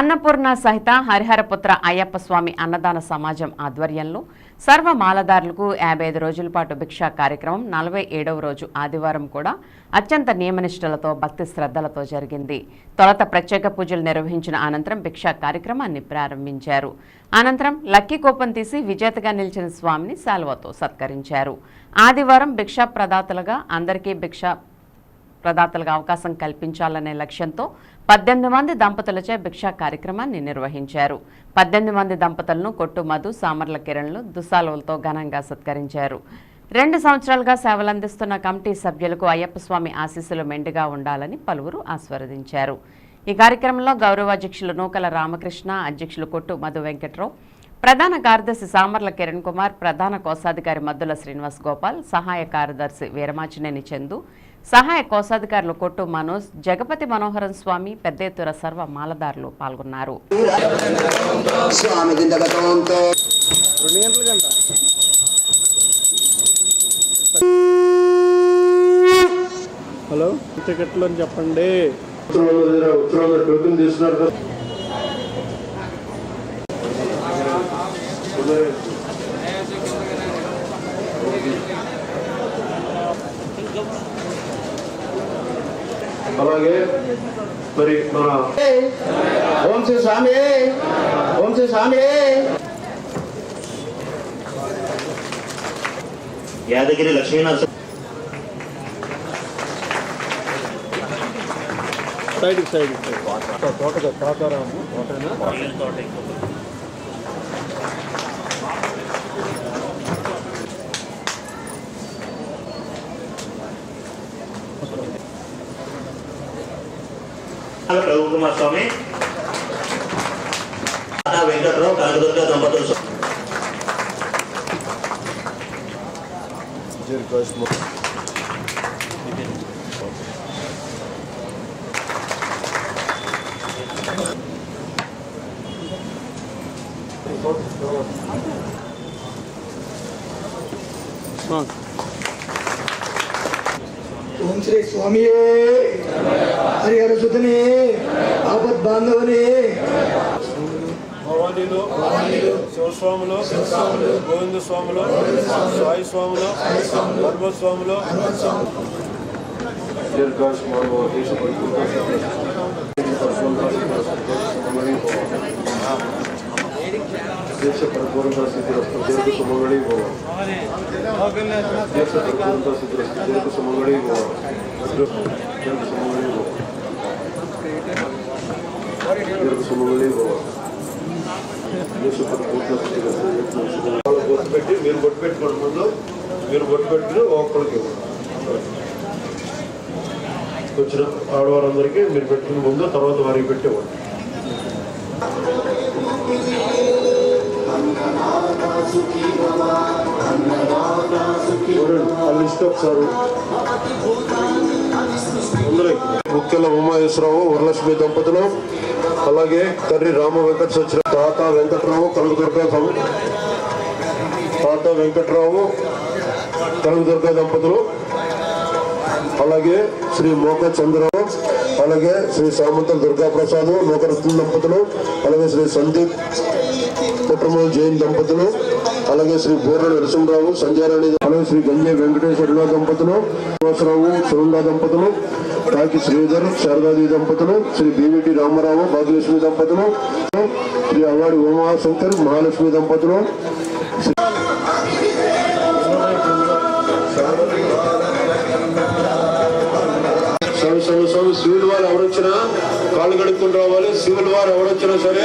అన్నపూర్ణ సహిత హరిహరపుత్ర అయ్యప్ప స్వామి అన్నదాన సమాజం ఆధ్వర్యంలో సర్వ మాలదారులకు యాభై ఐదు రోజుల పాటు భిక్షా కార్యక్రమం నలభై ఏడవ రోజు ఆదివారం కూడా అత్యంత నియమనిష్టలతో భక్తి శ్రద్ధలతో జరిగింది. తొలత ప్రత్యేక పూజలు నిర్వహించిన అనంతరం భిక్షా కార్యక్రమాన్ని ప్రారంభించారు. అనంతరం లక్కీ కోపం తీసి విజేతగా నిలిచిన స్వామిని శాల్వతో సత్కరించారు. ఆదివారం భిక్షా ప్రదాతలుగా అందరికీ భిక్షా ప్రదాతలకు అవకాశం కల్పించాలనే లక్ష్యంతో పద్దెనిమిది మంది దంపతులచే భిక్షా కార్యక్రమాన్ని నిర్వహించారు. పద్దెనిమిది మంది దంపతులను కొట్టు మధు సామర్ల కిరణ్లు దుసాలువలతో ఘనంగా సత్కరించారు. రెండు సంవత్సరాలుగా సేవలందిస్తున్న కమిటీ సభ్యులకు అయ్యప్ప స్వామి ఆశీస్సులు మెండుగా ఉండాలని పలువురు ఆస్వాదించారు. ఈ కార్యక్రమంలో గౌరవాధ్యక్షులు నూకల రామకృష్ణ అధ్యక్షులు కొట్టు మధు వెంకట్రావు ప్రధాన కార్యదర్శి సామర్ల కిరణ్ కుమార్ ప్రధాన కోశాధికారి మద్దుల శ్రీనివాస్ గోపాల్ సహాయ కార్యదర్శి వీరమాచినేని చందు సహాయ కోశాధికారులు కొట్టు మనోజ్ జగపతి మనోహరం స్వామి పెద్ద ఎత్తున సర్వ మాలదారులు పాల్గొన్నారు. హలో టికెట్లు అని చెప్పండి. అలాగే మరి మన ఓం శ్రీ స్వామి ఓం శ్రీ స్వామి. యాదగిరి లక్ష్మీనరసింహ సైడ్కి సైడ్ తోటగా తాతారాము తోటనా? తోట ఇంకొకటి. రఘుకుమార్ స్వామి రాధా వెంకట్రావు కనకదుర్గ దంపతులు స్వామి. ఓం శ్రీ స్వామియే. హరిహర సుతనే ఆపద్ బాంధవనే. భవానీలు శివస్వాములు గోవింద స్వాములు సాయి స్వాములు ధర్మ స్వాములు సిద్ధిరస్తు దీర్ఘ సుమంగళి భవ దీర్ఘ సుమంగళి భవ దీర్ఘ సుమంగళి భవ దేశ పరిపూర్ణ సిద్ధిరస్తు దీర్ఘ సుమంగళి వాళ్ళు బొట్టు పెట్టి మీరు బొట్టు పెట్టుకోండి ముందు మీరు బొట్టు పెట్టి ఒక్కరికి ఇవ్వండి వచ్చిన ఆడవారందరికీ మీరు పెట్టిన ముందు తర్వాత వారికి పెట్టేవాడు వాళ్ళు ఒకసారి అందరూ ముఖ్యుల ఉమాయేశ్వరరావు వరలక్ష్మి దంపతులు అలాగే తండ్రి రామ వెంకట సచిన తాత వెంకటరావు కనకదుర్గ సం- తాత వెంకట్రావు దుర్గా దంపతులు అలాగే శ్రీ మోక చంద్రరావు అలాగే శ్రీ సామంతల దుర్గా ప్రసాద్ దంపతులు అలాగే శ్రీ సందీప్ కుటుంబం జైన్ దంపతులు అలాగే శ్రీ బోర్ర నరసింహరావు సంజయారాణి అలాగే శ్రీ గంజే వెంకటేశ్వరరావు దంపతులు శ్రీనివాసరావు సురుంగా దంపతులు కాకి శ్రీధర్ శారదాది దంపతులు శ్రీ బీవీటి రామారావు భాగ్యలక్ష్మి దంపతులు శ్రీ అవాడి ఉమాశంకర్ మహాలక్ష్మి దంపతులు ఎవరొచ్చినా కాళ్ళు కడుక్కుని రావాలి. శివుడు వారు ఎవరొచ్చినా సరే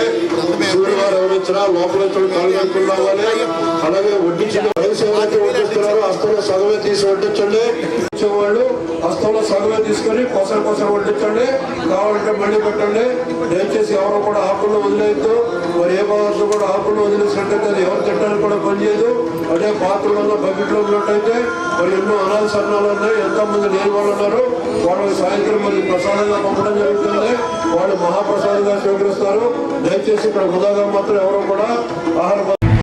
శివుడు వారు ఎవరొచ్చినా లోపల వచ్చిన కాళ్ళు కడుక్కుని రావాలి. అలాగే వడ్డించిన వయసు ఎవరైతే వడ్డిస్తున్నారో హస్తంలో సగమే తీసి వడ్డించండి. వాళ్ళు హస్తంలో సగమే తీసుకొని కొసలు కొసలు వడ్డించండి. కావాలంటే మళ్ళీ పెట్టండి. దయచేసి ఎవరు కూడా ఆకుల్లో వదిలేయద్దు. మరి ఏ పదార్థం కూడా ఆకుల్లో వదిలేసినట్టయితే అది ఎవరు తిట్టడానికి కూడా పనిచేయదు అదే పాత్రలో బకెట్లో ఉన్నట్టయితే మరి ఎన్నో అనాథ సరణాలు ఉన్నాయి. ఎంతో మంది లేని వాళ్ళు ఉన్నారు. వాళ్ళకి సాయంత్రం మరి ప్రసాదంగా పంపడం జరుగుతుంది వాళ్ళు మహాప్రసాదంగా స్వీకరిస్తారు. దయచేసి ఇక్కడ వృధాగా మాత్రం ఎవరు కూడా ఆహార